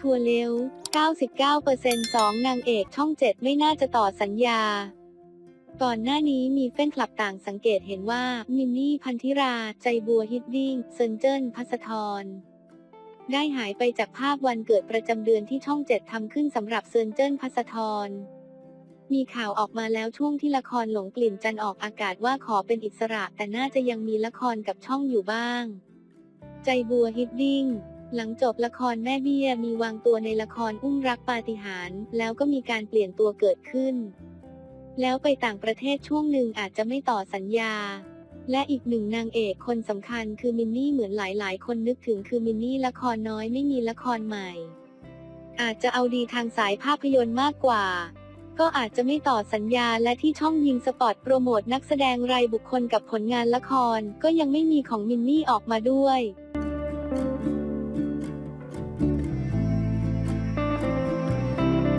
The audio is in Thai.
ทัวร์เร็ว99% 2 นางเอกช่อง 7 ไม่น่าจะต่อสัญญา ก่อนหน้านี้มีแฟนคลับต่างสังเกตเห็นว่า มินนี่พันธิรา ใจบัวฮิดดิ้ง เซินเจิ้นพัสธรได้หายไปจากภาพวันเกิดประจำเดือนที่ช่อง 7ทำขึ้นสำหรับเซินเจิ้นพัสธรมีข่าวออกมาแล้วช่วงที่ละครหลงกลิ่นจันออกอากาศว่าขอเป็นอิสระ แต่น่าจะยังมีละครกับช่องอยู่บ้าง ใจบัวฮิดดิ้ง หลังจบละครแม่เบี้ยมีวางตัวในละครอุ้มรักปาฏิหาริย์แล้วก็มีการเปลี่ยนตัวเกิดขึ้น แล้วไปต่างประเทศช่วงหนึ่งอาจจะไม่ต่อสัญญา และอีกหนึ่งนางเอกคนสำคัญคือมินนี่เหมือนหลายๆ คนนึกถึงคือมินนี่ละครน้อยไม่มีละครใหม่ อาจจะเอาดีทางสายภาพยนตร์มากกว่า ก็อาจจะไม่ต่อสัญญาและที่ช่องยิงสปอตโปรโมทนักแสดงรายบุคคลกับผลงานละครก็ยังไม่มีของมินนี่ออกมาด้วย